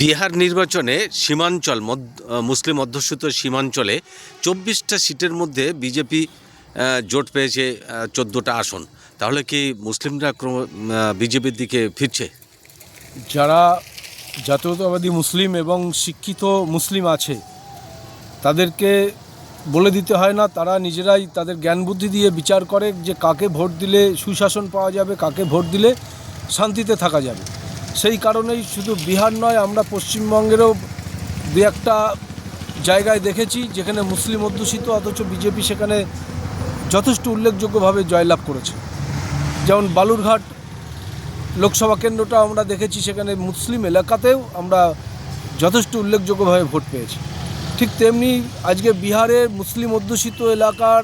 বিহার নির্বাচনে সীমাঞ্চল মুসলিম অধ্যুষিত সীমাঞ্চলে চব্বিশটা সিটের মধ্যে বিজেপি জোট পেয়েছে চোদ্দোটা আসন। তাহলে কি মুসলিমরা বিজেপির দিকে ফিরছে? যারা জাতীয়তাবাদী মুসলিম এবং শিক্ষিত মুসলিম আছে, তাদেরকে বলে দিতে হয় না, তারা নিজেরাই তাদের জ্ঞান বুদ্ধি দিয়ে বিচার করে যে কাকে ভোট দিলে সুশাসন পাওয়া যাবে, কাকে ভোট দিলে শান্তিতে থাকা যাবে। সেই কারণেই শুধু বিহার নয়, আমরা পশ্চিমবঙ্গেরও দু একটা জায়গায় দেখেছি যেখানে মুসলিম অধ্যুষিত, অথচ বিজেপি সেখানে যথেষ্ট উল্লেখযোগ্যভাবে জয়লাভ করেছে। যেমন বালুরঘাট লোকসভা কেন্দ্রটা আমরা দেখেছি, সেখানে মুসলিম এলাকাতেও আমরা যথেষ্ট উল্লেখযোগ্যভাবে ভোট পেয়েছি। ঠিক তেমনি আজকে বিহারে মুসলিম অধ্যুষিত এলাকার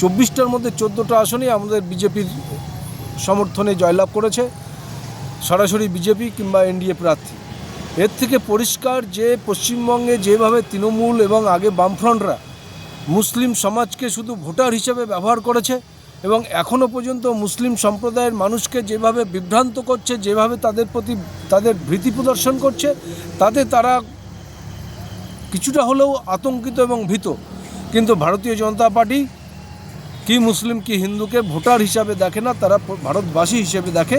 চব্বিশটার মধ্যে চোদ্দোটা আসনেই আমাদের বিজেপির সমর্থনে জয়লাভ করেছে। সরাসরি বিজেপি কিংবা এনডিএ প্রার্থী। এর থেকে পরিষ্কার যে পশ্চিমবঙ্গে যেভাবে তৃণমূল এবং আগে বামফ্রন্টরা মুসলিম সমাজকে শুধু ভোটার হিসেবে ব্যবহার করেছে এবং এখনও পর্যন্ত মুসলিম সম্প্রদায়ের মানুষকে যেভাবে বিভ্রান্ত করছে, যেভাবে তাদের প্রতি তাদের ভীতি প্রদর্শন করছে, তাতে তারা কিছুটা হলেও আতঙ্কিত এবং ভীত। কিন্তু ভারতীয় জনতা পার্টি কি মুসলিম, কি হিন্দুকে ভোটার হিসাবে দেখে না, তারা ভারতবাসী হিসেবে দেখে।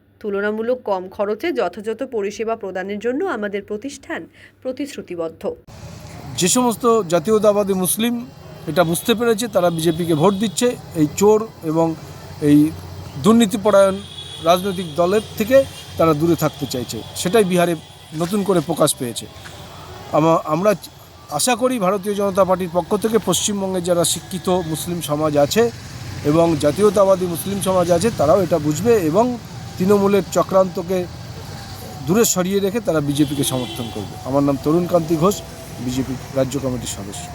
তুলনামূলক কম খরচে যথাযথ পরিষেবা প্রদানের জন্য আমাদের প্রতিষ্ঠান প্রতিশ্রুতিবদ্ধ। যে সমস্ত জাতীয়তাবাদী মুসলিম এটা বুঝতে পেরেছে, তারা বিজেপিকে ভোট দিচ্ছে, এই চোর এবং এই দুর্নীতিপরায়ণ রাজনৈতিক দলের থেকে তারা দূরে থাকতে চাইছে। সেটাই বিহারে নতুন করে প্রকাশ পেয়েছে। আমা- আমরা আশা করি ভারতীয় জনতা পার্টির পক্ষ থেকে পশ্চিমবঙ্গে যারা শিক্ষিত মুসলিম সমাজ আছে এবং জাতীয়তাবাদী মুসলিম সমাজ আছে, তারাও এটা বুঝবে এবং তৃণমূলের চক্রান্তকে দূরে সরিয়ে রেখে তারা বিজেপিকে সমর্থন করবে। আমার নাম তরুণকান্তি ঘোষ, বিজেপি রাজ্য কমিটির সদস্য।